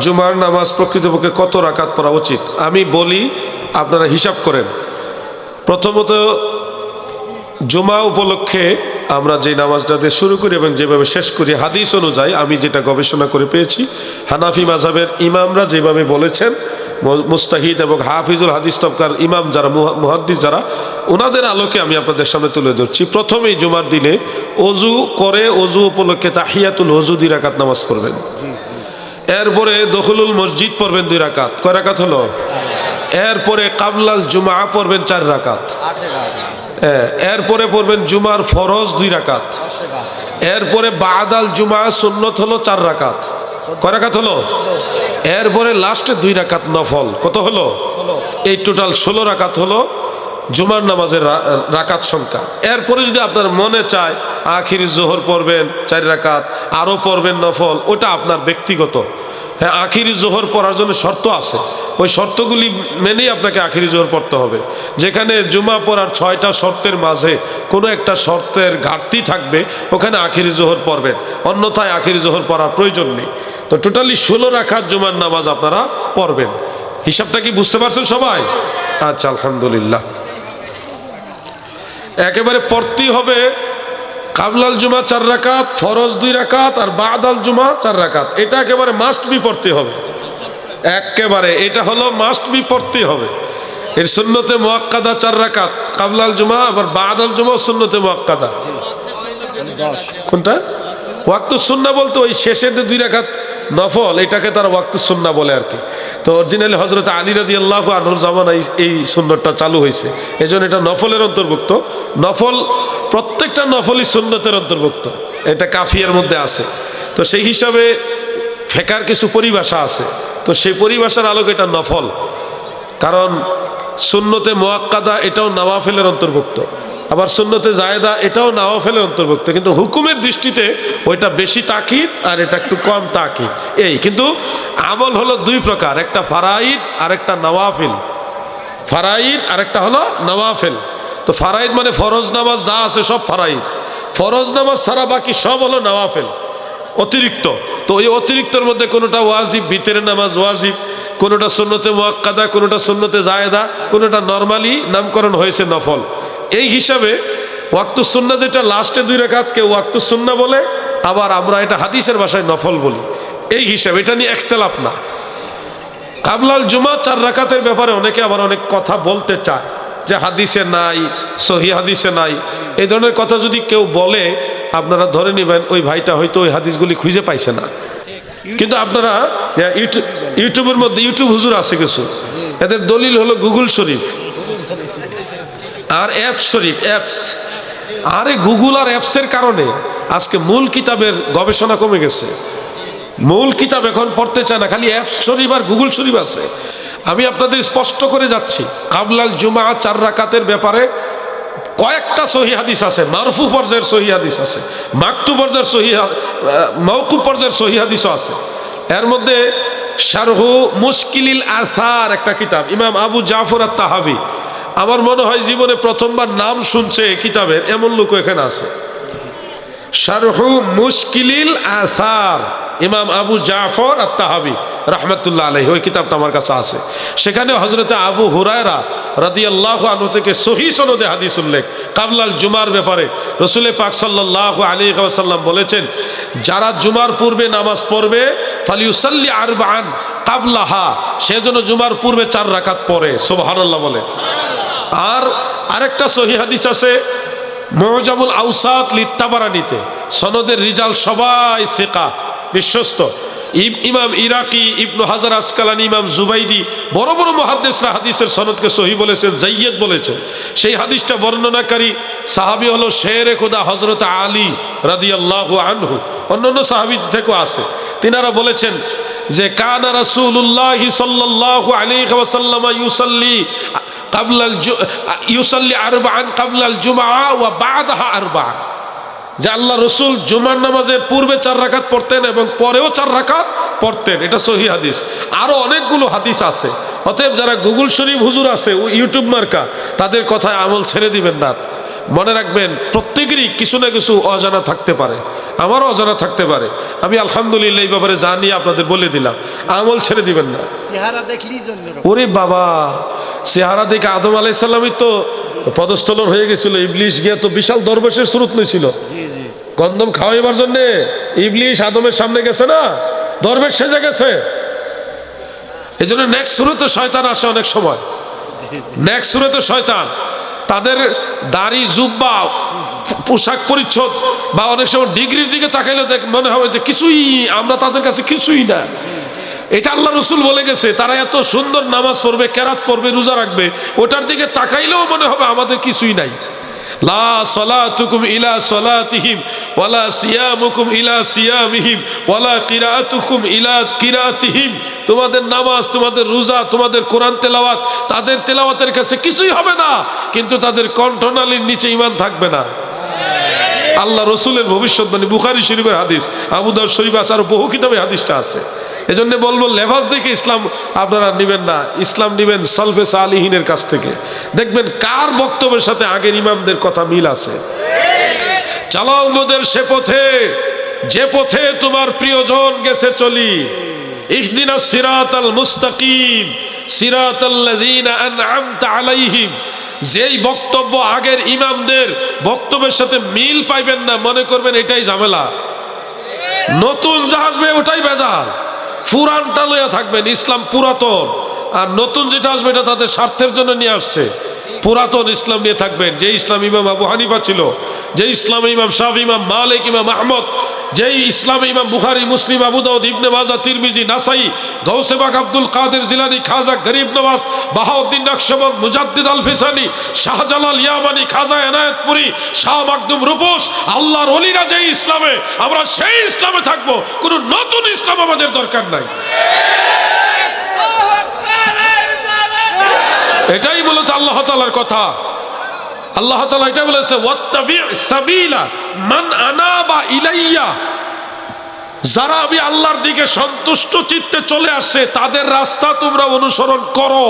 জুমার নামাজ প্রকৃতপক্ষে কত রাকাত পড়া উচিত? আমি বলি, আপনারা হিসাব করেন। প্রথমত, জুমা উপলক্ষে আমরা যে নামাজটা দিয়ে শুরু করি এবং যেভাবে শেষ করি, হাদিস অনুযায়ী আমি যেটা গবেষণা করে পেয়েছি, হানাফি মাঝাবের ইমামরা যেভাবে বলেছেন মুস্তাহিদ এবং হাফিজুল হাদিস তবকার ইমাম যারা, মুহা- মুহাদ্দিস যারা ওনাদের আলোকে আমি আপনাদের সামনে তুলে ধরছি। প্রথমেই জুমার দিনে অজু করে অজু উপলক্ষে তাহিয়াতুল অজু দুই রাকাত নামাজ পড়বেন। এরপরে দখলুল মসজিদ পড়বেন দুই রাকাত। কয় রাকাত হলো? এরপরে কাবলাল জুমা পড়বেন চার রাকাত। এরপরে পড়বেন জুমার ফরজ দুই রাকাত। এরপরে বাদাল জুমা সুন্নত হলো চার রাকাত। কয় রাকাত হলো? এরপরে লাস্টে দুই রাকাত নফল। কত হলো? এই টোটাল ষোলো রাকাত হলো জুমার নামাজের রাকাত সংখ্যা। এরপরে যদি আপনার মনে চায় আখির জোহর পড়বেন চার রাকাত, আরও পড়বেন নফল, ওটা আপনার ব্যক্তিগত। হ্যাঁ আখিরি জোহর পড়ার জন্য শর্ত আছে। ওই শর্তগুলি মেনেই আপনাকে আখিরি জোহর পড়তে হবে। যেখানে জুমা পড়ার ছয়টা শর্তের মাঝে কোনো একটা শর্তের ঘাটতি থাকবে, ওখানে আখিরি জোহর পড়বেন। অন্যথায় আখিরি জোহর পড়ার প্রয়োজন নেই। তো টোটালি ষোলো রাখার জুমার নামাজ আপনারা পড়বেন। হিসাবটা কি বুঝতে পারছেন সবাই? আচ্ছা আলহামদুলিল্লাহ। একেবারে পড়তেই হবে। কাবলাল জুমা চার রাকাত ফরজ দুই রাকাত আর বাদাল জুমা চার রাকাত। এটা একেবারে মাস্ট বি পড়তে হবে। একেবারে এটা হলো মাস্ট বি পড়তে হবে। এর সুন্নতে মোয়াক্কাদা চার রাকাত কাবলাল জুমা আবার বাদাল জুমা সুন্নতে মোয়াক্কাদা। কোনটা? ওয়াক্ত সুন্না বলতে ওই শেষের যে দুই রাকাত নফল, এটাকে তারা ওয়াক্ত সুন্না বলে আর কি। তো অরিজিনালি হজরত আলী রাদি আল্লাহ আনুর জামানায় এই সুন্নতটা চালু হয়েছে। এই এটা নফলের অন্তর্ভুক্ত। নফল, প্রত্যেকটা নফলই সুন্নতের অন্তর্ভুক্ত। এটা কাফিয়ার মধ্যে আছে। তো সেই হিসাবে ফেকার কিছু পরিভাষা আছে। তো সেই পরিভাষার আলোকে এটা নফল। কারণ সুন্নতে মোয়াক্কাদা এটাও নওয়াফেলের অন্তর্ভুক্ত। আবার সুন্নতে জায়দা এটাও নওয়াফেলের অন্তর্ভুক্ত, কিন্তু হুকুমের দৃষ্টিতে ওইটা বেশি তাকিদ আর এটা একটু কম তাকিদ। এই, কিন্তু আমল হলো দুই প্রকার, একটা ফারাইদ আর একটা নওয়াফিল। ফারাইদ আর একটা হলো নওয়াফেল। তো ফারাইদ মানে ফরজ নামাজ যা আছে সব ফারাইদ। ফরজ নামাজ ছাড়া বাকি সব হলো নওয়াফেল, অতিরিক্ত। তো ওই অতিরিক্তর মধ্যে কোনোটা ওয়াজিব, ভিতরের নামাজ ওয়াজিব, কোনোটা সুন্নতে মোয়াক্কাদা, কোনোটা সুন্নতে জায়েদা, কোনোটা নর্মালি নামকরণ হয়েছে নফল। এই হিসাবে ওয়াক্তু সুন্না যেটা লাস্টে দুই রেখাত কেউ ওয়াক্তু সুন্না বলে, আবার আমরা এটা হাদিসের ভাষায় নফল বলি। এই হিসাবে এটা নিয়ে একতলাপ না। কাবলাল জুমা চার রাকাতের ব্যাপারে অনেকে আবার অনেক কথা বলতে চায়, যে হাদিসে নাই, সহি হাদিসে নাই। এই ধরনের কথা যদি কেউ বলে, আপনারা ধরে নেবেন ওই ভাইটা হয়তো ওই হাদিসগুলি খুঁজে পাইছে না। কিন্তু আপনারা ইউটিউবের মধ্যে ইউটিউব হুজুর আছে কিছু। এদের দলিল হলো গুগল শরীফ। আর অ্যাপস শরীফ অ্যাপস আরে গুগল আর অ্যাপসের কারণে আজকে মূল কিতাবের গবেষণা কমে গেছে। মূল কিতাব এখন পড়তে চায় না, খালি অ্যাপস শরীফ আর গুগল শরীফ আছে। আমি আপনাদের স্পষ্ট করে যাচ্ছি, কাবলাল জুমা চার রাকাতের ব্যাপারে কয়েকটা সহি হাদিস আছে, মারফু পর্যায়ের সহি হাদিস আছে মাকটু পর্যায়ের সহি মৌকু পর্যায়ের সহি হাদিসও আছে। এর মধ্যে শারহু মুশকিলিল আসার একটা কিতাব, ইমাম আবু জাফর আর তাহাবি আমার মনে হয় জীবনে প্রথমবার নাম শুনছে কিতাবের, এমন লোক এখানে আছে। শারহু মুশকিলিল আসার, ইমাম আবু জাফর আর তাহাবি রহমতুল্লাহ আলহি ওই কিতাবটা আমার কাছে আছে। সেখানে হজরতে আবু হুরায়রা রাদি আল্লাহ আনু থেকে সহি সনদে হাদিস উল্লেখ। কাবলাল জুমার ব্যাপারে রসুলে পাক সাল্লাহ আলী সাল্লাম বলেছেন, যারা জুমার পূর্বে নামাজ পড়বে, ফালিউসাল্লি আরবান কাবলাহা, সে যেন জুমার পূর্বে চার রাকাত পড়ে। সুবহানাল্লাহ বলে। আর আরেকটা সহি হাদিস আছে মহজামুল আউসাদ লিত্তাবারানিতে, সনদের রিজাল সবাই সেকা, বিশ্বস্ত। ইম- ইমাম ইরাকি, ইবনু হাজার আসকালানি, ইমাম জুবাইদি, বড় বড় মহাদ্দেশরা হাদিসের সনদকে সহি বলেছেন, জাইয়েদ বলেছেন। সেই হাদিসটা বর্ণনাকারী সাহাবি হলো শেরে খুদা হজরত আলী রাদি আল্লাহ আনহু। অন্যান্য সাহাবি থেকেও আছে। তিনারা বলেছেন যে কানা রাসূলুল্লাহ সাল্লাল্লাহু আলাইহি ওয়াসাল্লাম ইউসাল্লি কাবলাল ইউসাল্লি আরবাআন জুমআ ওয়া বাদাহা আরবাআন যে আল্লাহ রসুল জুমার নামাজের পূর্বে চার রাকাত পড়তেন এবং পরেও চার রাকাত পড়তেন। এটা সহি হাদিস। আরও অনেকগুলো হাদিস আছে। অতএব যারা গুগল শরীফ হুজুর আছে ইউটিউব মার্কা, তাদের কথায় আমল ছেড়ে দিবেন না। মনে রাখবেন প্রত্যেকেরই কিছু না কিছু অজানা থাকতে পারে। আমারও অজানা থাকতে পারে। আমি আলহামদুলিল্লাহ এই ব্যাপারে জানি আপনাদের বলে দিলাম আমল ছেড়ে দিবেন না। ওরে বাবা চেহারা দেখে আদম আলাইসাল্লামই তো পদস্থলন হয়ে গেছিল ইবলিশ গিয়ে তো বিশাল দরবেশের স্রোত লইছিল। জি গন্ধম খাওয়াইবার জন্যে ইবলিশ আদমের সামনে গেছে না দরবেশ সেজে গেছে। এই জন্য নেক্সট শুরুতে শয়তান আসে অনেক সময়। নেক্সট শুরুতে শয়তান। তাদের দাড়ি, জুব্বা, পোশাক পরিচ্ছদ বা অনেক সময় ডিগ্রির দিকে তাকাইলে দেখ, মনে হবে যে কিছুই আমরা তাদের কাছে কিছুই না। এটা আল্লাহ রসুল বলে গেছে, তারা এত সুন্দর নামাজ পড়বে, কেরাত পড়বে, রোজা রাখবে, ওটার দিকে তাকাইলেও মনে হবে আমাদের কিছুই নাই। লা ইলা ইলা ইলা তোমাদের নামাজ, তোমাদের রোজা, তোমাদের কোরআন তেলাওয়াত, তাদের তেলাওয়াতের কাছে কিছুই হবে না, কিন্তু তাদের কণ্ঠনালীর নিচে ইমান থাকবে না। আল্লাহ রসুলের ভবিষ্যৎবাণী, বুখারি শরীফের হাদিস আবুদার শরীফ আছে, আরও বহু কিতাবে হাদিসটা আছে। এজন্য বলব, লেভাস দেখে ইসলাম আপনারা নেবেন না, ইসলাম নেবেন সলফে সালিহিনের কাছ থেকে। দেখবেন কার বক্তব্যের সাথে আগের ইমামদের কথা মিল আছে। চালাও মোদের সে পথে, যে পথে তোমার প্রিয়জন গেছে চলি। ইহদিনা সিরাত আল মুস্তাকিম সিরাত আনআমতা আলাইহিম। যেই বক্তব্য আগের ইমামদের বক্তব্যের সাথে মিল পাইবেন না, মনে করবেন এটাই ঝামেলা। নতুন যা আসবে ওটাই বেজাল পুরানটা লইয়া থাকবেন, ইসলাম পুরাতন। আর নতুন যেটা আসবে, এটা তাদের স্বার্থের জন্য নিয়ে আসছে। পুরাতন ইসলাম নিয়ে থাকবেন। যে ইসলাম ইমাম আবু হানিফা ছিল যে ইসলাম ইমাম শাহ ইমাম মালিক, ইমাম আহমদ, যেই ইসলাম ইমাম বুখারি, মুসলিম, আবু দাউদ, ইবনে মাজা, তিরমিজি, নাসাই গৌসেবাক আব্দুল কাদের জিলানি, খাজা গরিব নওয়াজ, বাহাউদ্দিন নকশবন্দ, মুজাদ্দিদ আল ফিসানি শাহজালাল ইয়ামানি, খাজা এনায়েতপুরি, শাহ মাকদুম রূপোস আল্লাহর অলিরা যেই ইসলামে, আমরা সেই ইসলামে থাকব। কোনো নতুন ইসলাম আমাদের দরকার নাই। এটাই বলেছে আল্লাহ তালার কথা। আল্লাহ তালা এটা বলেছে সাবিলা মান আনাবা ইলাইয়া। যারা আমি আল্লাহর দিকে সন্তুষ্ট চিত্তে চলে আসছে তাদের রাস্তা তোমরা অনুসরণ করো।